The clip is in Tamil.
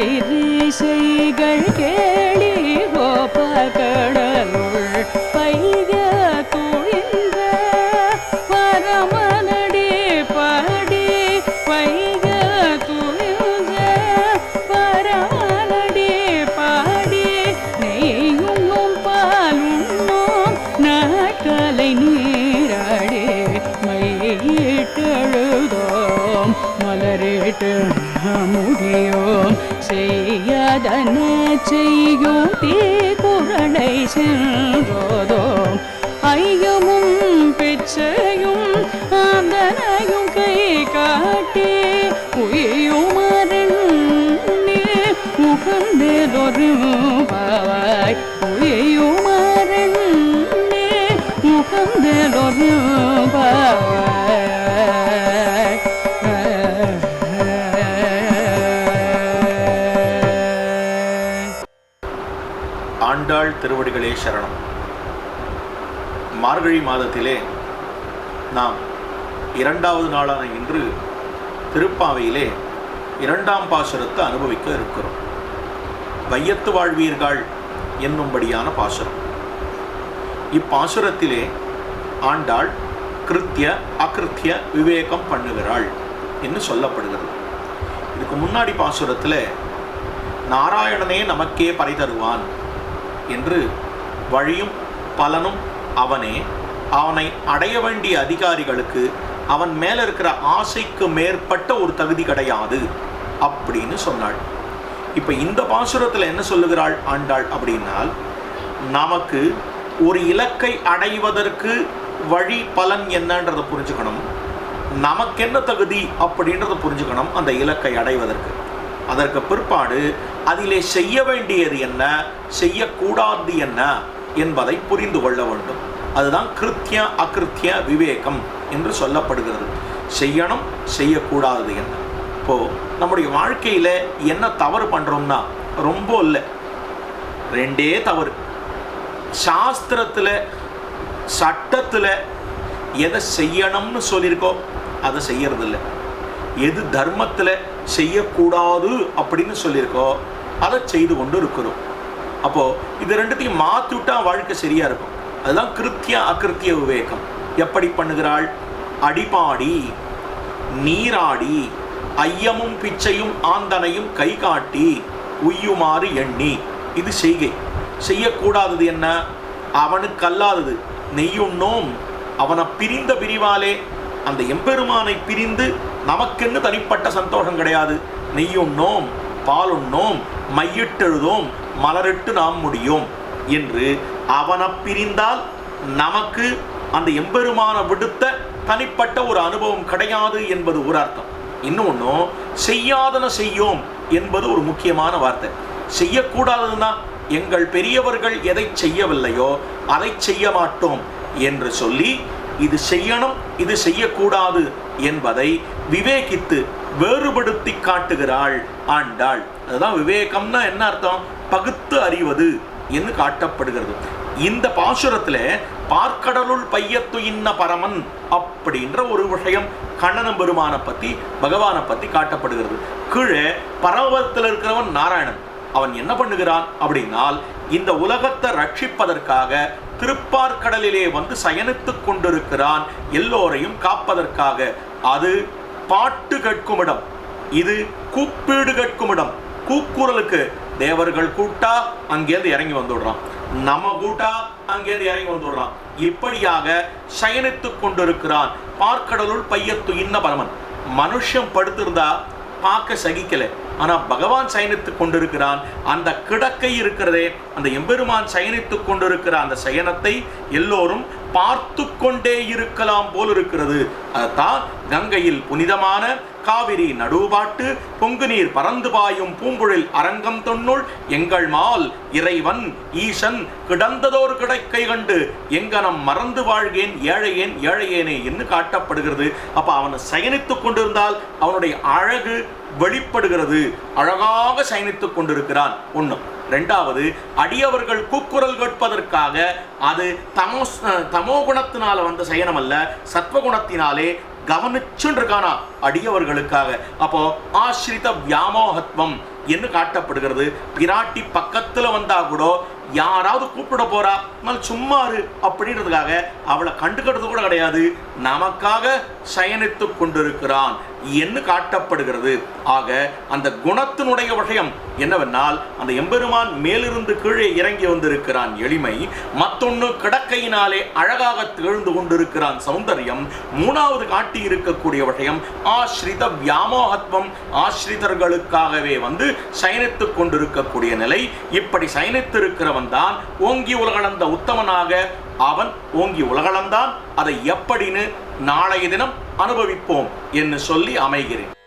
கிரி செய்கள் கேளி கோபகடலுள் மலரிட்டு முடியோம். செய்யாதன செய்யும் தீக்குறளை சென்றோதோம். ஐயமும் பிச்சையும் ஆந்தனையும் திருவடிகளே சரணம். மார்கழி மாதத்திலே நாம் இரண்டாவது நாளான இன்று திருப்பாவையிலே இரண்டாம் பாசுரத்தை அனுபவிக்க இருக்கிறோம். வையத்து வாழ்வீர்கள் என்னும்படியான பாசுரம். இப்பாசுரத்திலே ஆண்டாள் கிருத்திய அகிருத்திய விவேகம் பண்ணுகிறாள் என்று சொல்லப்படுகிறது. இதுக்கு முன்னாடி பாசுரத்தில் நாராயணனே நமக்கே பறை தருவான். என்று வழியும் பலனும் அவனே. அவனை அடைய வேண்டிய அதிகாரிகளுக்கு அவன் மேலே இருக்கிற ஆசைக்கு மேற்பட்ட ஒரு தகுதி கிடையாது அப்படின்னு சொன்னாள். இப்போ இந்த பாசுரத்தில் என்ன சொல்லுகிறாள் ஆண்டாள் அப்படின்னால் நமக்கு ஒரு இலக்கை அடைவதற்கு வழி பலன் என்னன்றதை புரிஞ்சுக்கணும். நமக்கு என்ன தகுதி? அப்படின்றத புரிஞ்சுக்கணும் அந்த இலக்கை அடைவதற்கு. அதற்கு பிற்பாடு அதிலே செய்ய வேண்டியது என்ன? செய்யக்கூடாது என்ன? என்பதை புரிந்து கொள்ள வேண்டும். அதுதான் கிருத்திய அகிருத்திய விவேகம் என்று சொல்லப்படுகிறது. செய்யணும் செய்யக்கூடாது என்ன? இப்போ நம்முடைய வாழ்க்கையில் என்ன தவறு பண்ணுறோம்னா ரொம்ப இல்லை. ரெண்டே தவறு. சாஸ்திரத்தில் சட்டத்தில் எதை செய்யணும்னு சொல்லியிருக்கோ அதை செய்யறதில்லை. எது தர்மத்தில் செய்யக்கூடாது அப்படின்னு சொல்லியிருக்கோ அதை செய்து கொண்டு இருக்கிறோம். அப்போது இது ரெண்டுத்தையும் மாற்றி விட்டால் வாழ்க்கை சரியாக இருக்கும். அதுதான் கிருத்திய அகிருத்திய விவேகம். எப்படி பண்ணுகிறாள்? அடிபாடி நீராடி ஐயமும் பிச்சையும் ஆந்தனையும் கை காட்டி உய்யுமாறு எண்ணி. இது செய்கை. செய்யக்கூடாதது என்ன? அவனுக்கு அல்லாதது நெய்யுண்ணோம். அவனை பிரிந்த பிரிவாலே அந்த எம்பெருமானை பிரிந்து நமக்கென்னு தனிப்பட்ட சந்தோஷம் கிடையாது. நெய்யுண்ணோம் பாலுண்ணோம் மையிட்டெழுதோம் மலரிட்டு நாம் முடியும் என்று அவனை பிரிந்தால் நமக்கு அந்த எம்பெருமான விடுத்த தனிப்பட்ட ஒரு அனுபவம் கிடையாது என்பது ஒரு அர்த்தம். இன்னொன்னும் செய்யாதன செய்யோம் என்பது ஒரு முக்கியமான வார்த்தை. செய்யக்கூடாததுன்னா எங்கள் பெரியவர்கள் எதை செய்யவில்லையோ அதை செய்ய மாட்டோம் என்று சொல்லி இது செய்யணும் இது செய்யக்கூடாது என்பதை விவேகித்து வேறுபடுத்தி காட்டுகிறாள் ஆண்டாள். அதுதான் விவேகம்னா என்ன அர்த்தம்? பகுத்து அறிவது என்று காட்டப்படுகிறது. இந்த பாசுரத்துல பார்க்கடலுள் பையத்து இன்ன பரமன் அப்படின்ற ஒரு விஷயம் கண்ணன பெருமானை பத்தி பகவானை பத்தி காட்டப்படுகிறது. கீழே பரவத்தில் இருக்கிறவன் நாராயணன். அவன் என்ன பண்ணுகிறான் அப்படின்னால் இந்த உலகத்தை ரட்சிப்பதற்காக திருப்பார்கடலிலே வந்து சயனித்துக் கொண்டிருக்கிறான் எல்லோரையும் காப்பதற்காக. அது பாட்டு கேட்கும் இடம். இது கூப்பீடு கேட்கும் இடம். கூக்குரலுக்கு தேவர்கள் கூட்டா அங்கேருந்து இறங்கி வந்துடுறான். நம்ம கூட்டா அங்கேருந்து இறங்கி வந்துடுறான். இப்படியாக சயனித்துக் கொண்டிருக்கிறான் பார்க்கடலுள் பையத்து இன்ன பரமன். மனுஷன் படுத்திருந்தா பார்க்க சகிக்கலை. ஆனால் பகவான் சயனித்துக் கொண்டிருக்கிறான். அந்த கிடக்கை இருக்கிறதே அந்த எம்பெருமான் சயனித்து கொண்டிருக்கிற அந்த சயனத்தை எல்லோரும் பார்த்து கொண்டே இருக்கலாம் போல் இருக்கிறது. அதுதான் கங்கையில் புனிதமான காவிரி நடுபாட்டு பொங்கு நீர் பறந்து பாயும் பூங்குழல் அரங்கம் தொன்னுள் எங்கள் மால் இறைவன் ஈசன் கிடந்ததோர் கிடைக்கை கண்டு எங்கனம் மறந்து வாழ்கேன் ஏழையேன் ஏழையேனே என்று காட்டப்படுகிறது. அப்ப அவன் சயனித்துக் கொண்டிருந்தால் அவனுடைய அழகு வெளிப்படுகிறது. அழகாக சயனித்துக் கொண்டிருக்கிறான் ஒன்று ரெண்டாவது அடியவர்கள் கூக்குரல் கேட்பதற்காக அது தமோ தமோ குணத்தினால வந்த சயனம் அல்ல சத்வகுணத்தினாலே இருக்கானா? அடியவர்களுக்காக. அப்போ ஆசிரித வியாமோகத்வம். என்று காட்டப்படுகிறது. பிராட்டி பக்கத்துல வந்தா கூட யாராவது கூப்பிட போறா நான் சும்மா இரு அப்படின்றதுக்காக அவளை கண்டுக்கிறது கூட கிடையாது. நமக்காக சயனித்து கொண்டிருக்கிறான் என்று காட்டப்படுகிறது. ஆக அந்த குணத்தினுடைய விஷயம் என்னவென்னால் அந்த எம்பெருமான் மேலிருந்து கீழே இறங்கி வந்திருக்கிறான் எளிமை. மத்தொன்னு கிடக்கையினாலே அழகாக திகழ்ந்து கொண்டிருக்கிறான் சௌந்தரியம். மூணாவது காட்டி இருக்கக்கூடிய விஷயம் ஆஸ்ரித வியாமோகத்துவம். ஆஸ்ரிதர்களுக்காகவே வந்து சயனித்துக் கொண்டிருக்கக்கூடிய நிலை. இப்படி சயனித்திருக்கிறவன் தான் ஓங்கி உலகளந்த உத்தமனாக. அவன் ஓங்கி உலகளந்தான். அதை எப்படின்னு நாளைய தினம் அனுபவிப்போம் என்று சொல்லி அமைகிறேன்.